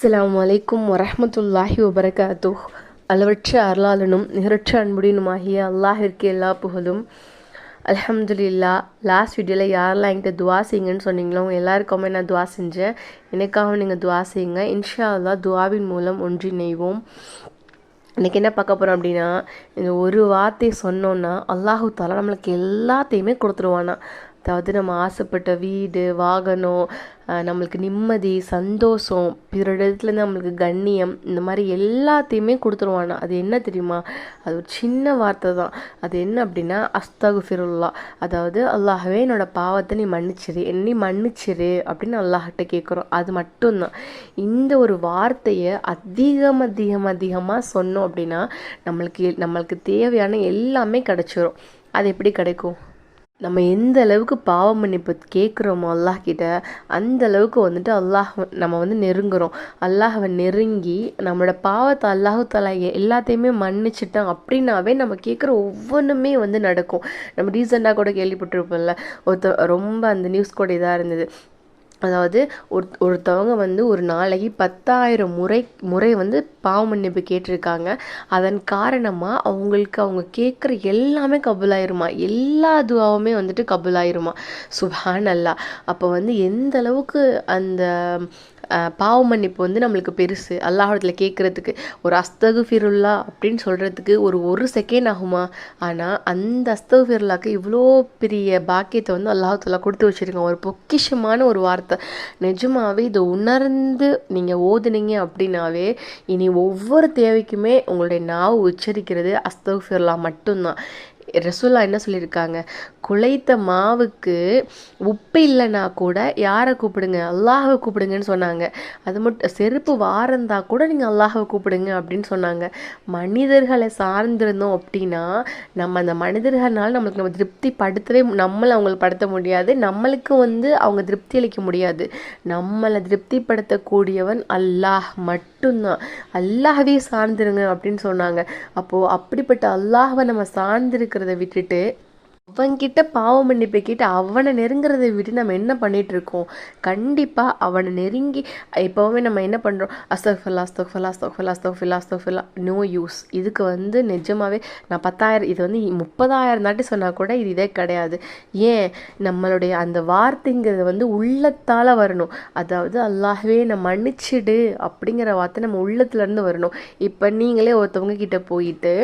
அஸ்லாம் அலைக்கும் வரமத்துல்லாஹி வபரகாத்து அளவற்ற அருளாளனும் நிகரற்ற அன்புடனுமாகிய அல்லாஹிற்கு எல்லா புகழும். அலமதுல்லா லாஸ்ட் வீடியோவில் யாரெல்லாம் என்கிட்ட துவா செய்யுங்கன்னு சொன்னீங்களோ அவங்க எல்லாருக்குமே நான் துவா செஞ்சேன். எனக்காக நீங்கள் துவா செய்யுங்க. இன்ஷா அல்லாஹ் துவாவின் மூலம் ஒன்றிணைவோம். இன்றைக்கி என்ன பார்க்க போகிறோம் அப்படின்னா இந்த ஒரு வார்த்தை சொன்னோன்னா அல்லாஹு தாலா நம்மளுக்கு எல்லாத்தையுமே கொடுத்துருவானா. அதாவது நம்ம ஆசைப்பட்ட வீடு வாகனம் நம்மளுக்கு நிம்மதி சந்தோஷம் பிறரிடத்துலேருந்து நம்மளுக்கு கண்ணியம் இந்த மாதிரி எல்லாத்தையுமே கொடுத்துருவானா அது என்ன தெரியுமா? அது ஒரு சின்ன வார்த்தை தான். அது என்ன அப்படின்னா அஸ்தகு ஃபிருல்லா அதாவது அல்லாஹவே என்னோட பாவத்தை நீ மன்னிச்சிரு. என்னை மன்னிச்சிரு அப்படின்னு அல்லாஹ்கிட்ட கேட்குறோம் அது மட்டும்தான். இந்த ஒரு வார்த்தையை அதிகம் அதிகம் அதிகமாக சொன்னோம் அப்படின்னா நம்மளுக்கு நம்மளுக்கு தேவையான எல்லாமே கிடைச்சிரும். அது எப்படி கிடைக்கும்? நம்ம எந்த அளவுக்கு பாவ மன்னிப்பு கேட்குறோமோ அல்லாஹ் கிட்ட அந்த அளவுக்கு வந்துட்டு அல்லாஹ் நம்ம வந்து நெருங்குறோம். அல்லாஹவை நெருங்கி நம்மளோட பாவத்தை அல்லாஹு தலா எல்லாத்தையுமே மன்னிச்சிட்டான் அப்படின்னாவே நம்ம கேட்குற ஒவ்வொன்றுமே வந்து நடக்கும். நம்ம ரீசெண்டாக கூட கேள்விப்பட்டிருப்போம்ல ஒருத்த ரொம்ப அந்த நியூஸ் கூட இதாக இருந்தது. அதாவது ஒரு ஒருத்தவங்க வந்து ஒரு நாளைக்கு பத்தாயிரம் முறை முறை வந்து பாவ மன்னிப்பு கேட்டிருக்காங்க. அதன் காரணமாக அவங்களுக்கு அவங்க கேட்குற எல்லாமே கபுலாயிருமா? எல்லா துவாவுமே வந்துட்டு கபுலாயிருமா? சுபான் அல்லா அப்போ வந்து எந்த அளவுக்கு அந்த பாவ மன்னிப்பு வந்து நம்மளுக்கு பெருசு? அல்லாஹிடத்தில் கேட்குறதுக்கு ஒரு அஸ்தகு ஃபிருல்லா அப்படின்னு சொல்கிறதுக்கு ஒரு ஒரு செகண்ட் ஆகுமா? ஆனால் அந்த அஸ்தகு ஃபிருல்லாக்கு இவ்வளோ பெரிய பாக்கியத்தை வந்து அல்லாஹத்தில் கொடுத்து வச்சுருக்கோம் ஒரு பொக்கிஷமான ஒரு வார்த்தை. நிஜமாவே இதை உணர்ந்து நீங்கள் ஓதுனீங்க அப்படின்னாவே இனி ஒவ்வொரு தேவைக்குமே உங்களுடைய நாவு உச்சரிக்கிறது அஸ்தகு மட்டும்தான். ரசூல்லா என்ன சொல்லியிருக்காங்க? குழைத்த மாவுக்கு உப்பு இல்லைன்னா கூட யாரை கூப்பிடுங்க? அல்லாஹை கூப்பிடுங்கன்னு சொன்னாங்க. அது மட்டும் செருப்பு வாரந்தா கூட நீங்கள் அல்லாஹை கூப்பிடுங்க அப்படின்னு சொன்னாங்க. மனிதர்களை சார்ந்திருந்தோம் அப்படின்னா நம்ம அந்த மனிதர்களால் நம்மளுக்கு நம்ம திருப்தி படுத்தவே நம்மளை அவங்களுக்கு படுத்த முடியாது. நம்மளுக்கு வந்து அவங்க திருப்தி அளிக்க முடியாது. நம்மளை திருப்திப்படுத்தக்கூடியவன் அல்லாஹ் மட்டும்தான். அல்லாஹவே சார்ந்திருங்க அப்படின்னு சொன்னாங்க. அப்போது அப்படிப்பட்ட அல்லாஹவை நம்ம பார்க்குறத விட்டுட்டு அவன்கிட்ட பாவ மன்னிப்பை கேட்டு அவனை நெருங்குறதை விட்டு நம்ம என்ன பண்ணிட்டு இருக்கோம்? கண்டிப்பாக அவனை நெருங்கி எப்போவுமே நம்ம என்ன பண்ணுறோம் அஸ்தஃபல்லா அஸ்தஃபல்லா அஸ்தஃபல்லா அஸ்தஃபில்லா அஸ்தஃபில்லா நோ யூஸ் இதுக்கு வந்து நிஜமாகவே நான் பத்தாயிரம் இது வந்து முப்பதாயிரம் தாட்டி சொன்னால் கூட இது இதே கிடையாது. ஏன்? நம்மளுடைய அந்த வார்த்தைங்கிறது வந்து உள்ளத்தால் வரணும். அதாவது அல்லாஹ்வே நான் மன்னிச்சிடு அப்படிங்கிற வார்த்தை நம்ம உள்ளத்துலேருந்து வரணும். இப்போ நீங்களே ஒருத்தவங்க கிட்டே போயிட்டு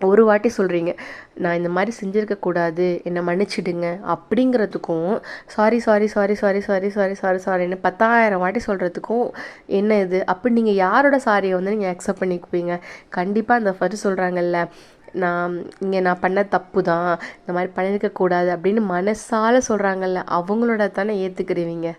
ஒரு வாட்டி சொல்கிறீங்க நான் இந்த மாதிரி செஞ்சுருக்க கூடாது என்னை மன்னிச்சிடுங்க அப்படிங்கிறதுக்கும் sorry sorry sorry sorry sorry sorry sorry சாரின்னு பத்தாயிரம் வாட்டி சொல்கிறதுக்கும் என்ன இது? அப்படி நீங்கள் யாரோட சாரியை வந்து நீங்கள் அக்செப்ட் பண்ணிக்குவீங்க? கண்டிப்பாக அந்த ஃபர்ஸ்ட் சொல்கிறாங்கல்ல நான் இங்கே நான் பண்ண தப்பு தான் இந்த மாதிரி பண்ணியிருக்கக்கூடாது அப்படின்னு மனசால் சொல்கிறாங்கல்ல அவங்களோட தானே ஏற்றுக்கிறீங்க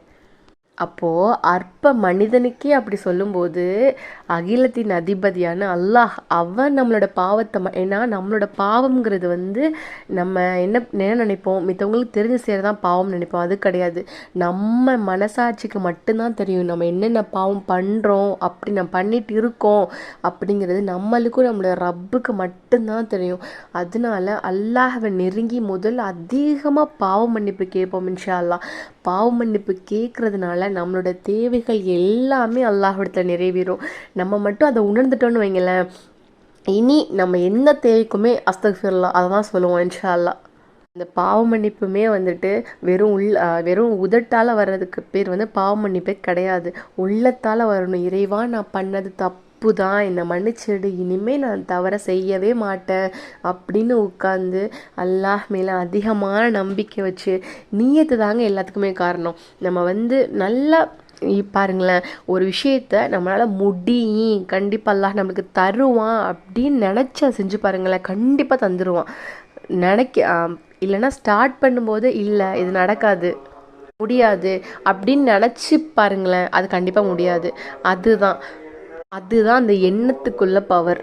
அப்போது அற்ப மனிதனுக்கே அப்படி சொல்லும்போது அகிலத்தின் அதிபதியான அல்லாஹ் அவன் நம்மளோட பாவத்தை ம- ஏன்னா நம்மளோட பாவம்ங்கிறது வந்து நம்ம என்ன என்ன நினைப்போம்? மித்தவங்களுக்கு தெரிஞ்சு செய்கிறதான் பாவம் நினைப்போம். அது கிடையாது. நம்ம மனசாட்சிக்கு மட்டும்தான் தெரியும். நம்ம என்னென்ன பாவம் பண்ணுறோம் அப்படி நம்ம பண்ணிட்டு இருக்கோம் அப்படிங்கிறது நம்மளுக்கும் நம்மளோட ரப்புக்கு மட்டும்தான் தெரியும். அதனால அல்லாஹவை நெருங்கி முதல்ல அதிகமாக பாவம் மன்னிப்பு கேட்போம் இன்ஷா அல்லாஹ். பாவ மன்னிப்பு கேட்குறதுனால நம்மளோட தேவைகள் எல்லாமே அல்லாஹிடத்தில் நிறைவேறும். நம்ம மட்டும் அதை உணர்ந்துட்டோம்னு வைங்களேன் இனி நம்ம எந்த தேவைக்குமே அஸ்தக்ஃபிர்லா அதை தான் சொல்லுவோம் இன்ஷா அல்லாஹ் இந்த பாவ மன்னிப்புமே வந்துட்டு வெறும் உள் வெறும் உதட்டால் வர்றதுக்கு பேர் வந்து பாவ மன்னிப்பே கிடையாது. உள்ளத்தால் வரணும். இறைவா நான் பண்ணது தப்பு. தான் என்னை மன்னிச்சிடு இனிமேல் நான் தவற செய்யவே மாட்டேன் அப்படின்னு உட்காந்து அல்லாஹ் மேலே அதிகமான நம்பிக்கை வச்சு நீயத்து தாங்க எல்லாத்துக்குமே காரணம். நம்ம வந்து நல்லா பாருங்களேன் ஒரு விஷயத்த நம்மளால் முடியும். கண்டிப்பாக அல்லாஹ் நம்மளுக்கு தருவான் அப்படின்னு நினச்சா செஞ்சு பாருங்களேன் கண்டிப்பாக தந்துடுவான் நினைக்க இல்லைன்னா ஸ்டார்ட் பண்ணும்போது இல்லை இது நடக்காது முடியாது அப்படின்னு நினச்சி பாருங்களேன் அது கண்டிப்பாக முடியாது. அதுதான். அதுதான் அந்த எண்ணத்துக்குள்ள பவர்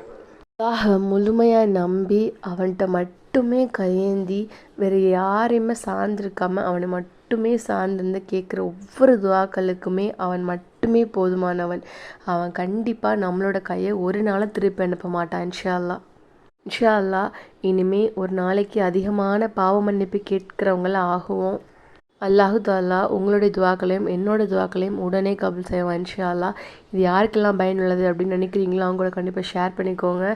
அல்லாஹ் முழுமையாக நம்பி அவன்கிட்ட மட்டுமே கையேந்தி வேறு யாரையுமே சார்ந்திருக்காம அவனை மட்டுமே சார்ந்திருந்து கேட்குற ஒவ்வொரு துவாக்களுக்குமே அவன் மட்டுமே போதுமானவன். அவன் கண்டிப்பாக நம்மளோட கையை ஒரு நாளாக திருப்பி அனுப்ப மாட்டான் இன்ஷால்லா இன்ஷா அல்லாஹ் இனிமே ஒரு நாளைக்கு அதிகமான பாவ மன்னிப்பு கேட்குறவங்கள ஆகுவோம். அல்லாஹு தாலா உங்களுடைய துவாக்களையும் என்னோட துவாக்களையும் உடனே கபுல் செய்வான் இன்ஷா அல்லாஹ் இது யாருக்கெல்லாம் பயனுள்ளது அப்படின்னு நினைக்கிறீங்களோ அவங்க கூட கண்டிப்பாக ஷேர் பண்ணிக்கோங்க.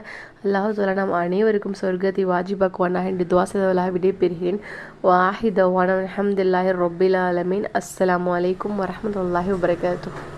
அல்லாஹு தாலா நாம் அனைவருக்கும் சொர்க்கத்தை வாஜிபாக்குவானாக என்று துவா விடைபெறுகிறேன். வாஹித வானம் அஹமதுல்லாஹி ரொபில் அலமீன் அஸ்லாம் அலைக்கும் வரமத்துல்லாஹி வபரகாத்து